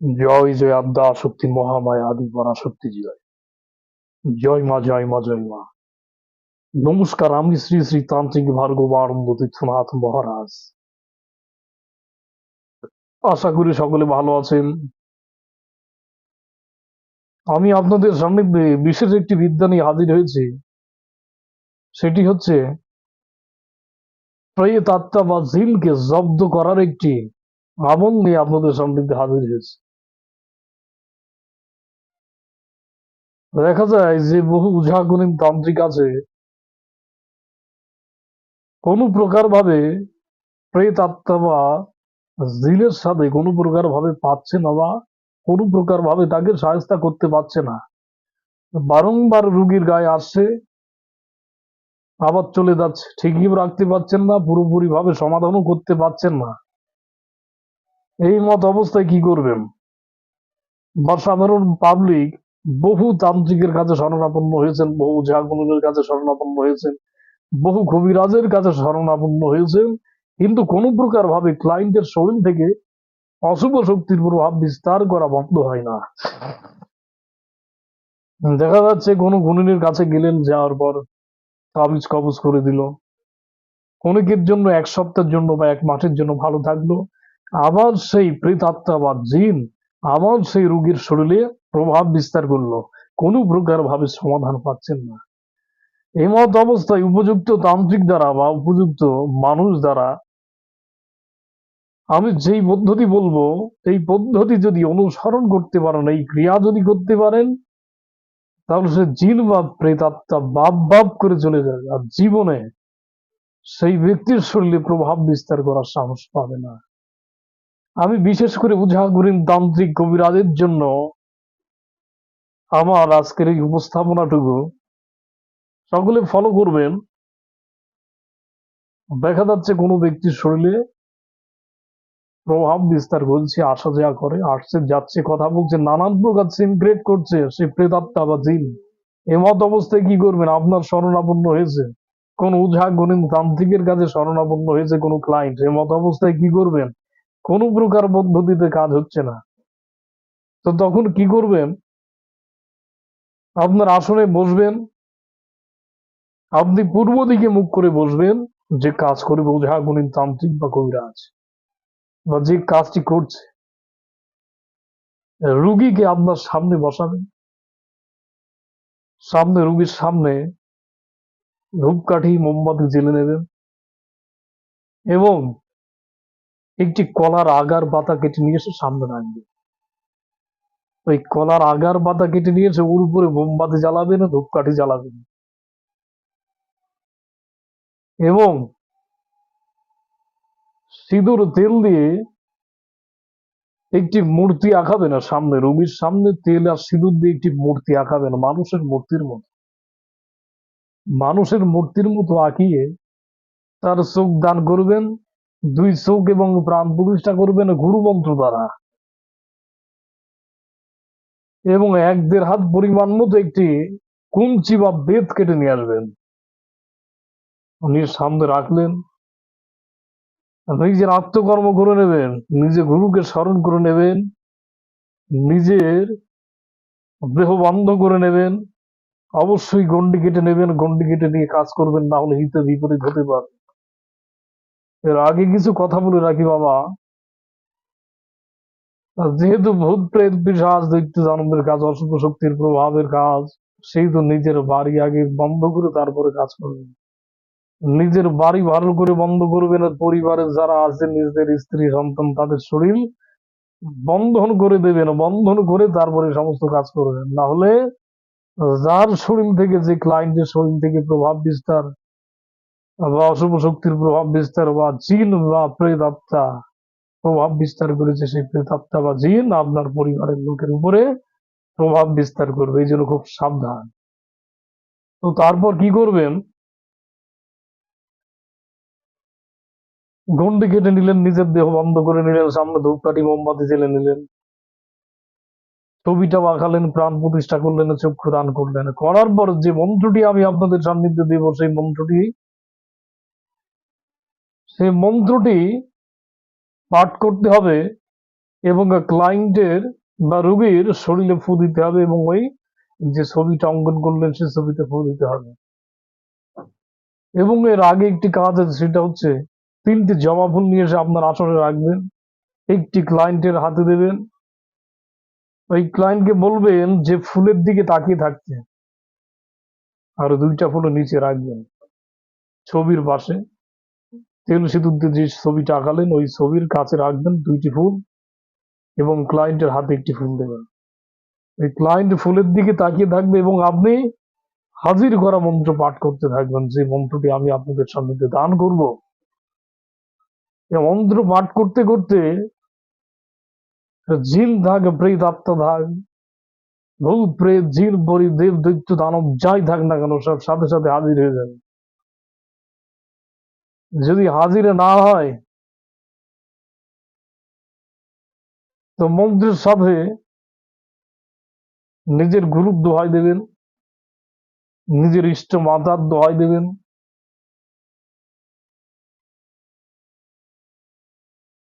জয় জয় আদ্যা শক্তি মহামায়া, আদি পরাশক্তি জয়। জয় মা জয় মা জয় মা। নমস্কার, আমি শ্রী শ্রী তান্ত্রিক ভার্গব আনন্দ তীর্থনাথ মহারাজ। আশা করি সকলে ভালো আছেন। আমি আপনাদের সামনে বিশেষ একটি বিদ্যা নিয়ে হাজির হয়েছি। সেটি হচ্ছে প্রেত আত্মা বা জিনকে জব্দ করার একটি আমল নিয়ে আপনাদের সান্নিধ্যে হাজির হয়েছে। দেখা যায় যে বহু উঝাগুণিন তান্ত্রিক আছে। কোনো প্রকার ভাবে প্রেত আত্মা বা জিনের সাথে কোনো প্রকার ভাবে পাচ্ছে না বা কোনো প্রকার ভাবে তাকে সাহায্য করতে পারছে না। বারংবার রুগীর গায়ে আসছে, আবার চলে যাচ্ছে। ঠিকই রাখতে পারছেন না পুরোপুরি ভাবে সমাধানও করতে পারছেন না। এই মত অবস্থায় কি করবেন? বা সাধারণ পাবলিক বহু তান্ত্রিকের কাছে শরণাপন্ন হয়েছেন, বহু জাগনের কাছে শরণাপন্ন হয়েছেন, বহু কবিরাজের কাছে শরণাপন্ন হয়েছেন। কিন্তু কোনো প্রকার ভাবে ক্লায়েন্টের শরীর থেকে অশুভ শক্তির প্রভাব বিস্তার করা বন্ধ হয় না। দেখা যাচ্ছে কোনো গুণিনের কাছে গেলেন, যাওয়ার পর কাবিজ কবজ করে দিল। অনেকের জন্য এক সপ্তাহের জন্য বা এক মাসের জন্য ভালো থাকল। আবার সেই প্রেতাত্মা বা জিন, আবার সেই রুগীর শরীরে প্রভাব বিস্তার করল। কোনো প্রকার ভাবে সমাধান পাচ্ছেন না। এই মত অবস্থায় উপযুক্ত তান্ত্রিক দ্বারা বা উপযুক্ত মানুষ দ্বারা আমি যেই পদ্ধতি বলব, এই পদ্ধতি যদি অনুসরণ করতে পারেন, এই ক্রিয়া যদি করতে পারেন, তাহলে সে জিন বা প্রেতাত্মা বাপ বাপ করে চলে যাবে। আর জীবনে সেই ব্যক্তির শরীরে প্রভাব বিস্তার করার সাহস পাবে না। আমি বিশেষ করে উঝাগুরিন তান্ত্রিক কবিরাজের জন্য আমার আজকের এই উপস্থাপনাটুকু সকলে ফলো করবেন। দেখা যাচ্ছে কোনো ব্যক্তির শরীরে প্রভাব বিস্তার করছে আসা যাওয়া করে, আসছে, যাচ্ছে, কথা বলছে, নানান প্রকার সিন ক্রিয়েট করছে সে প্রেতাত্মা বা জিন। এমত অবস্থায় কি করবেন? আপনার শরণাপন্ন হয়েছে। কোন উঝা গণিন তান্ত্রিকের কাছে শরণাপন্ন হয়েছে কোনো ক্লায়েন্ট এমত অবস্থায় কি করবেন? কোনো প্রকার পদ্ধতিতে কাজ হচ্ছে না। তো তখন কি করবেন? আপনার আসনে বসবেন। আপনি পূর্ব দিকে মুখ করে বসবেন, যে কাজ করবে ওঝা গণিন তান্ত্রিক বা কবিরাজ বা যে কাজটি করছে। রুগীকে আপনার সামনে বসাবেন। সামনে রুগীর সামনে ধূপকাঠি, মোমবাতি জেলে নেবেন এবং একটি কলার আগার পাতা কেটে নিয়ে এসে সামনে রাখবেন। ওই কলার আগার পাতা কেটে নিয়ে এসে ওর উপরে মোমবাতি জ্বালাবেন ধূপকাঠি জ্বালাবেন এবং সিঁদুর, তেল দিয়ে একটি মূর্তি আঁকাবে না সামনে রোগীর সামনে তেল আর সিঁদুর দিয়ে একটি মূর্তি আঁকাবে না, মানুষের মূর্তির মতো। মানুষের মূর্তির মতো আঁকিয়ে তার চোখ দান করবেন, দুই চোখ এবং প্রাণ প্রতিষ্ঠা করবেন গুরু মন্ত্র দ্বারা। এবং এক দেড় হাত পরিমাণ মতো একটি কুঞ্চি বা বেত কেটে নিয়ে আসবেন। উনি সামনে রাখলেন। নিজের আত্মকর্ম করে নেবেন, নিজে গুরুকে স্মরণ করে নেবেন, নিজের দেহ বন্ধ করে নেবেন, অবশ্যই গন্ডি কেটে নেবেন গন্ডি কেটে নিয়ে কাজ করবেন, না হলে হিতে বিপরীত হতে পারে। এর আগে কিছু কথা বলে রাখি বাবা। যেহেতু ভূত প্রেত পিসাজ দৈত্য জানবের কাজ, অশুভ শক্তির প্রভাবের কাজ সেই তো নিজের বাড়ি আগে বন্ধ করে তারপরে কাজ করবেন নিজের বাড়ি ভালো করে বন্ধ করবেন আর পরিবারের যারা আছে, নিজেদের স্ত্রী, সন্তান, তাদের শরীর বন্ধন করে দেবেন বন্ধন করে তারপরে সমস্ত কাজ করবেন না হলে যার শরীর থেকে যে ক্লায়েন্টের শরীর থেকে প্রভাব বিস্তার বা অশুভ শক্তির প্রভাব বিস্তার বা জিন বা প্রেত আত্মা প্রভাব বিস্তার করেছে সেই প্রেত আত্মা বা জিন আপনার পরিবারের লোকের উপরে প্রভাব বিস্তার করবে, এই জন্য খুব সাবধান। তো তারপর কি করবেন? গন্ডি কেটে নিলেন, নিজের দেহ বন্ধ করে নিলেন, সামনে ধূপকাঠি মোমবাতি জেলে নিলেন। ছবিটা আঁকালেন, প্রাণ প্রতিষ্ঠা করলেন, চক্ষু দান করলেন। করার পর যে মন্ত্রটি আমি আপনাদের সান্নিধ্যে দেব, সেই মন্ত্রটি সেই মন্ত্রটি পাঠ করতে হবে এবং ক্লায়েন্টের বা রোগীর শরীরে ফু দিতে হবে এবং ওই যে ছবিটা অঙ্কন করলেন সে ছবিতে ফু দিতে হবে। এবং এর আগে একটি কাজ আছে, সেটা হচ্ছে তিনটি জবা ফুল নিয়ে এসে আপনার আসরে রাখবেন, একটি ক্লায়েন্টের হাতে দেবেন। ওই ক্লায়েন্টকে বলবেন যে ফুলের দিকে তাকিয়ে থাকতে। আর দুইটা ফুল নিচে রাখবেন। ছবির পাশে। তেল দিয়ে যে ছবিটা আঁকালেন, ওই ছবির কাছে রাখবেন দুইটি ফুল এবং ক্লায়েন্টের হাতে একটি ফুল দেবেন। ওই ক্লায়েন্ট ফুলের দিকে তাকিয়ে থাকবে এবং আপনি হাজির করা মন্ত্র পাঠ করতে থাকবেন। যে মন্ত্রটি আমি আপনাদের সামনে দান করব মন্ত্র পাঠ করতে করতে জিন থাক প্রেত আত্মা থাক ভূত প্রেত জিন পরি দেব দৈত্য দানব যাই থাক না কেন, সব সাথে সাথে হাজির হয়ে যাবে। যদি হাজিরে না হয়, তো মন্ত্রীর সাথে নিজের গুরুর দোহাই দেবেন, নিজের ইষ্ট মাতার দোহাই দেবেন।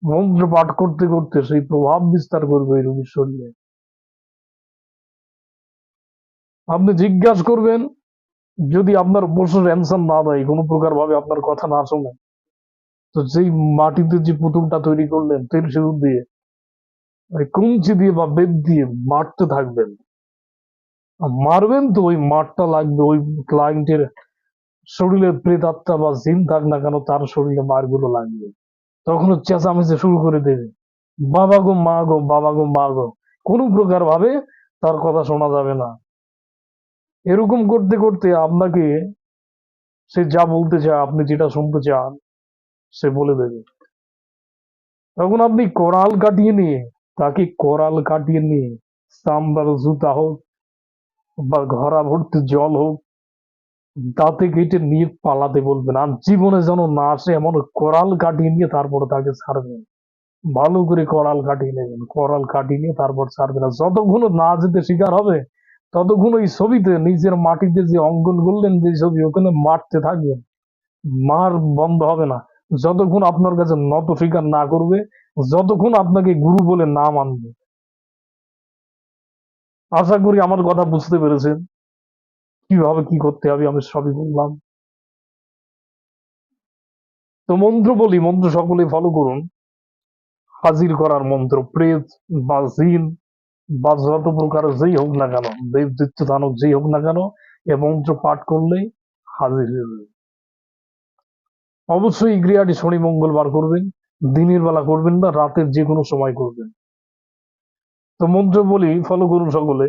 মন্ত্র পাঠ করতে করতে সেই প্রভাব বিস্তার করবে এই রোগীর শরীরে। আপনি জিজ্ঞাসা করবেন যদি আপনার প্রশ্নের অ্যান্সার না দেয়, কোনো প্রকার ভাবে আপনার কথা না শোনে, তো যেই মাটিতে যে পুতুলটা তৈরি করলেন, তেল সিঁদুর দিয়ে কুঞ্চি দিয়ে বা বেদ দিয়ে মারতে থাকবেন। মারবেন তো, ওই মারটা লাগবে, ওই ক্লায়েন্টের শরীরে প্রেতাত্মা বা জিন থাক না কেন, তার শরীরে মারগুলো লাগবে। তখন চেঁচামেচি শুরু করে দেবে। বাবা গো, মা গো, বাবা গো, মা গো, কোনো প্রকার ভাবে তার কথা শোনা যাবে না। এরকম করতে করতে আপনাকে সে যা বলতে চায়, আপনি যেটা শুনতে চান, সে বলে দেবে। তখন আপনি কোরাল কাটিয়ে নিয়ে, তাকে কোরাল কাটিয়ে নিয়ে, সাম্বার জুতা হোক বা ঘরা ভর্তি জল হোক, দাঁতে কেটে নিয়ে পালাতে বলবেন। আর জীবনে যেন না আসে এমন করাল কাটিয়ে নিয়ে, তারপর তাকে ছাড়বেন ভালো করে করাল কাটিয়ে নেবেন। করাল কাটিয়ে নিয়ে তারপর ছাড়বেন যতক্ষণ না যেতে শিকার হবে ততক্ষণ ওই ছবিতে নিজের মাটিতে যে অঙ্কন করলেন, যে ছবি, ওখানে মারতে থাকবেন। মার বন্ধ হবে না। যতক্ষণ আপনার কাছে নত স্বীকার না করবে, যতক্ষণ আপনাকে গুরু বলে না মানবে। আশা করি আমার কথা বুঝতে পেরেছেন। কীভাবে কি করতে হবে, আমি সবই বললাম। তো মন্ত্র বলি, মন্ত্র সকলে ফলো করুন। হাজির করার মন্ত্র, প্রেত বা জিন। যত প্রকার যেই হোক না কেন, দেব দৈত্য দানব যেই হোক না কেন, এ মন্ত্র পাঠ করলেই হাজির হয়ে যাবে। অবশ্যই ক্রিয়াটি শনি মঙ্গলবার করবেন, দিনের বেলা করবেন না, রাতের যে কোনো সময় করবেন। তো মন্ত্র বলি, ফলো করুন সকলে।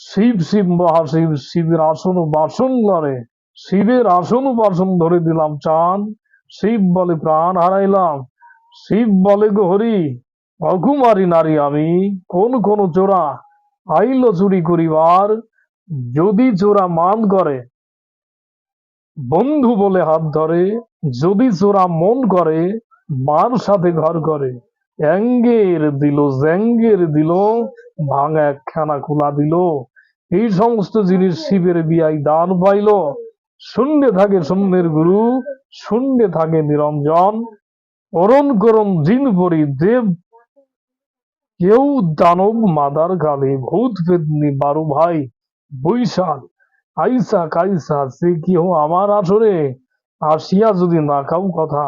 শিব শিব মহাশিব, শিবের আসন বাসন ধরে, শিবের আসন বাসন ধরে দিলাম চান, শিব বলে প্রাণ হারাইলাম, শিব বলে গো হরি অকুমারী নারী আমি। কোন কোন চোরা আইল চুরি করিবার। যদি চোরা মান করে, বন্ধু বলে হাত ধরে। যদি চোরা মন করে, মার সাথে ঘর করে। অ্যাঙ্গের দিল, জ্যাঙ্গের দিল, ভাঙা একখানা খোলা দিল। এই সমস্ত জিনিস শিবের বিয়াই দান পাইল। শূন্যে থাকে শূন্যের গুরু, শূন্যে থাকে নিরঞ্জন। অরণ করণ জিন পরি দেব কেউ দানব মাদার গালে ভূত পেদনি বারো ভাই, বৈশাল। আইসা কাইসা, সে কি হো আমার আসরে? আসিয়া যদি না কাউ কথা,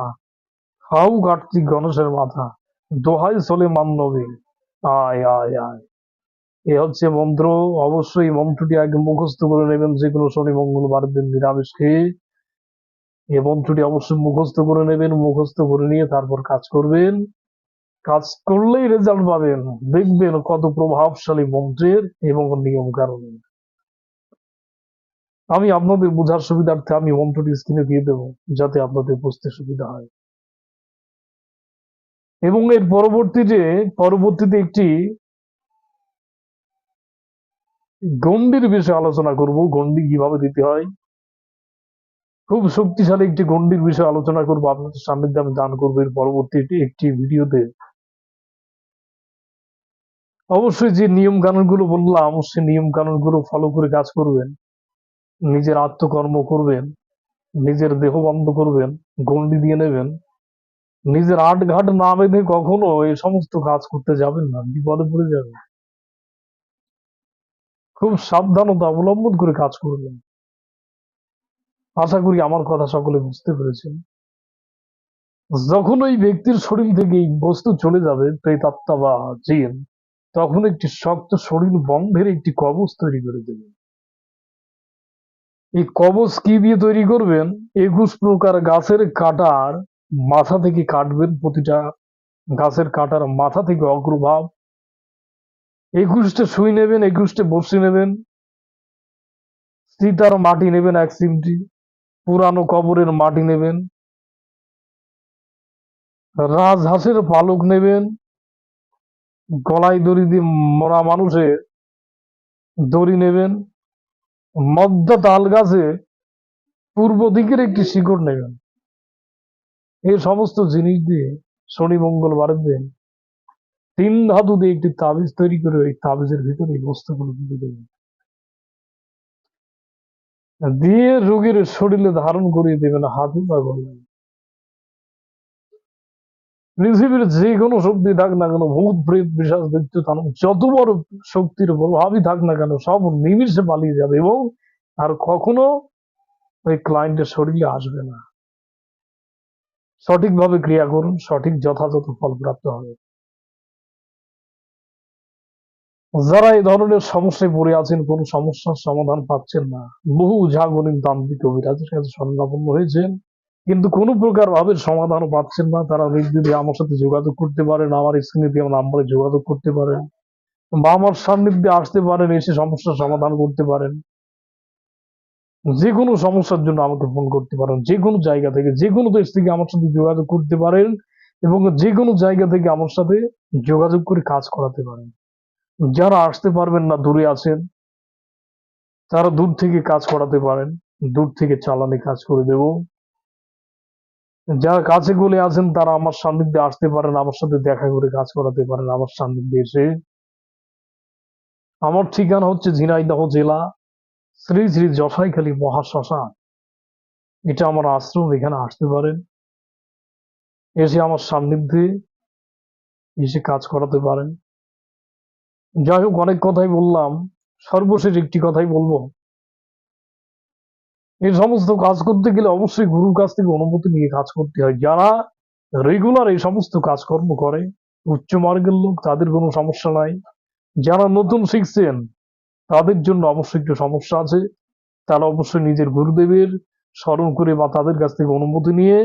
খাও কার্তিক গণেশের মাথা, দোহাই চলে মান্নবে আয় আয় আয়। এ হচ্ছে মন্ত্র। অবশ্যই মন্ত্রটি আগে মুখস্থ করে নেবেন, যে কোনো শনি, মঙ্গলবার দিন নিরামিষ খেয়ে এ মন্ত্রটি অবশ্যই মুখস্থ করে নেবেন, মুখস্থ করে নিয়ে তারপর কাজ করবেন। কাজ করলেই রেজাল্ট পাবেন। দেখবেন কত প্রভাবশালী মন্ত্রের এবং নিয়ম কারণে আমি আপনাদের বোঝার সুবিধার্থে আমি মন্ত্রটি স্ক্রিনে দিয়ে দেবো, যাতে আপনাদের বুঝতে সুবিধা হয়। এবং এর পরবর্তীতে পরবর্তীতে একটি গণ্ডির বিষয়ে আলোচনা করব। গণ্ডি কীভাবে দিতে হয়? খুব শক্তিশালী একটি গণ্ডির বিষয়ে আলোচনা করব। আপনাদের সান্নিধ্যে আমি দান করব। এর পরবর্তী একটি ভিডিওতে অবশ্যই যে নিয়ম কানুনগুলো বললাম সেই নিয়ম কানুনগুলো ফলো করে কাজ করবেন। নিজের আত্মকর্ম করবেন, নিজের দেহ বন্ধ করবেন, গণ্ডি দিয়ে নেবেন। নিজের আট ঘাট না বেঁধে কখনো এই সমস্ত কাজ করতে যাবেন না, বিপদে পড়ে যাবেন। খুব সাবধানতা অবলম্বন করে কাজ করবেন। আশা করি আমার কথা সকলে বুঝতে পেরেছেন। যখন ওই ব্যক্তির শরীর থেকে এই বস্তু চলে যাবে প্রেতাত্মা বা জিন তখন একটি শক্ত শরীর বন্ধের একটি কবচ তৈরি করে দেবেন। এই কবচ কি দিয়ে তৈরি করবেন? একুশ প্রকার গাছের কাটার মাথা থেকে কাটবেন, প্রতিটা গাছের কাটার মাথা থেকে অগ্রভাব একুশটা সুই নেবেন, একুশটা বসি নেবেন। সীতার মাটি নেবেন এক সিমটি পুরানো কবরের মাটি নেবেন। রাজহাঁসের পালক নেবেন গলায় দড়ি দিয়ে মরা মানুষের দড়ি নেবেন, মদ্দা তাল গাছে পূর্ব দিকের একটি শিকড় নেবেন। এই সমস্ত জিনিস দিয়ে শনি মঙ্গলবারের দিন তিন ধাতু দিয়ে একটি তাবিজ তৈরি করে ওই তাবিজের ভিতরে এই বস্তুগুলো দিয়ে দেবেন। দিয়ে রোগীর শরীরে ধারণ করিয়ে দেবেন হাতে বা গলায় পৃথিবীর যে কোনো শক্তি থাক না কেন ভূত প্রেত বিশ্বাস দৈত্য থানো, যত বড় শক্তির প্রভাবই থাক না কেন, সব নিমিষে পালিয়ে যাবে এবং আর কখনো ওই ক্লায়েন্টের শরীরে আসবে না। সঠিকভাবে ক্রিয়া করুন, সঠিক যথাযথ ফল প্রাপ্ত হবে। যারা এই ধরনের সমস্যায় পড়ে আছেন, কোন সমস্যার সমাধান পাচ্ছেন না। বহু জাগরিক তান্ত্রিক কবিরাজের কাছে স্বর্ণাপন্ন হয়েছেন। কিন্তু কোনো প্রকার ভাবে সমাধানও পাচ্ছেন না। তারা নির্দিদে আমার সাথে যোগাযোগ করতে পারেন, আমার স্ক্রিনে আমার নাম্বারে যোগাযোগ করতে পারেন বা আমার সান্নিধ্যে আসতে পারেন, এসে সমস্যার সমাধান করতে পারেন। যে কোনো সমস্যার জন্য আমাকে ফোন করতে পারেন। যে কোনো জায়গা থেকে যে কোনো দেশ থেকে আমার সাথে যোগাযোগ করতে পারেন এবং যে কোনো জায়গা থেকে আমার সাথে যোগাযোগ করে কাজ করাতে পারেন। যারা আসতে পারবেন না, দূরে আছেন, তারা দূর থেকে কাজ করাতে পারেন। দূর থেকে চালানে কাজ করে দেব। যারা কাছে গলে আছেন, তারা আমার সান্নিধ্যে আসতে পারেন, আমার সাথে দেখা করে কাজ করাতে পারেন, আমার সান্নিধ্যে এসে। আমার ঠিকানা হচ্ছে ঝিনাইদহ জেলা, শ্রী শ্রী জশাইখালী মহাশ্মশান। এটা আমার আশ্রম, এখানে আসতে পারেন। এসে আমার সান্নিধ্যে এসে কাজ করাতে পারেন। যাই হোক, অনেক কথাই বললাম। সর্বশেষ একটি কথাই বলব। এই সমস্ত কাজ করতে গেলে অবশ্যই গুরুর কাছ থেকে অনুমতি নিয়ে কাজ করতে হয়। যারা রেগুলার এই সমস্ত কাজকর্ম করে, উচ্চ মার্গের লোক, তাদের কোনো সমস্যা নাই। যারা নতুন শিখছেন, তাদের জন্য অবশ্যই একটু সমস্যা আছে। তারা অবশ্যই নিজের গুরুদেবের স্মরণ করে বা তাদের কাছ থেকে অনুমতি নিয়ে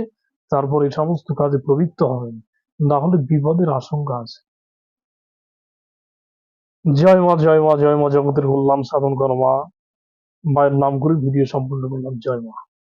তারপর এই সমস্ত কাজে প্রবৃত্ত হবেন। না হলে বিপদের আশঙ্কা আছে। জয় মা জয় মা জয় মা, জগতের কল্যাণ সাধন করো মা। মায়ের নাম করে ভিডিও সম্পূর্ণ করলাম। জয় মা।